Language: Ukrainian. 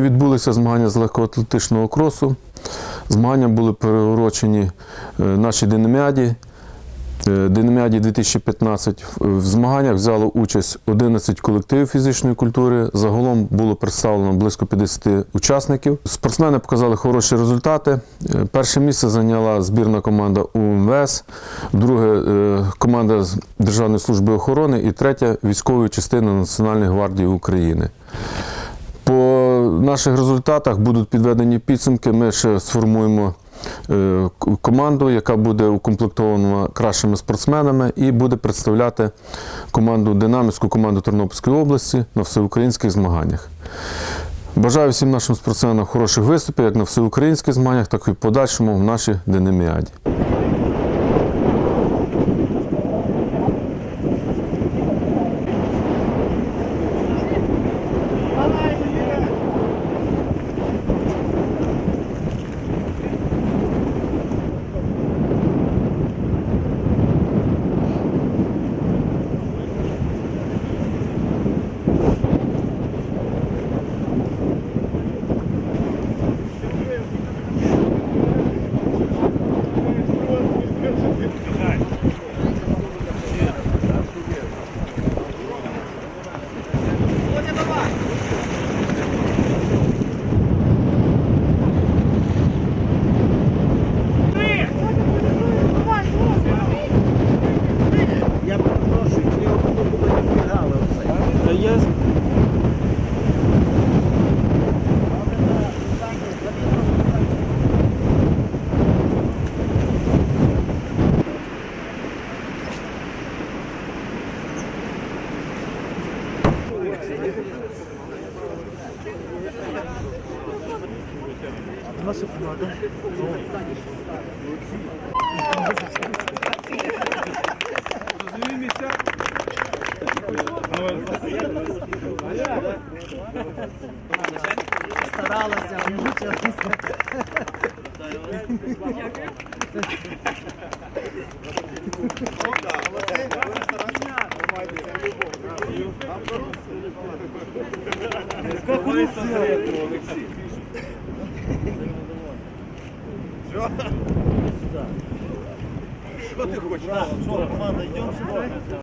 Відбулися змагання з легкоатлетичного кросу. Змагання були приурочені е, нашій динаміаді. Е, Динаміаді 2015 в змаганнях взяло участь 11 колективів фізичної культури. Загалом було представлено близько 50 учасників. Спортсмени показали хороші результати. Е, Перше місце зайняла збірна команда УМВС, друге команда Державної служби охорони і третя військової частини Національної гвардії України. Наших результатах будуть підведені підсумки. Ми ще сформуємо е, команду, яка буде укомплектована кращими спортсменами і буде представляти команду динамівську команду Тернопільської області на всеукраїнських змаганнях. Бажаю всім нашим спортсменам хороших виступів як на всеукраїнських змаганнях, так і в подальшому в нашій динаміаді. Старалася, мучилася. Що ти хочеш? Що, команда, йдемо сюди.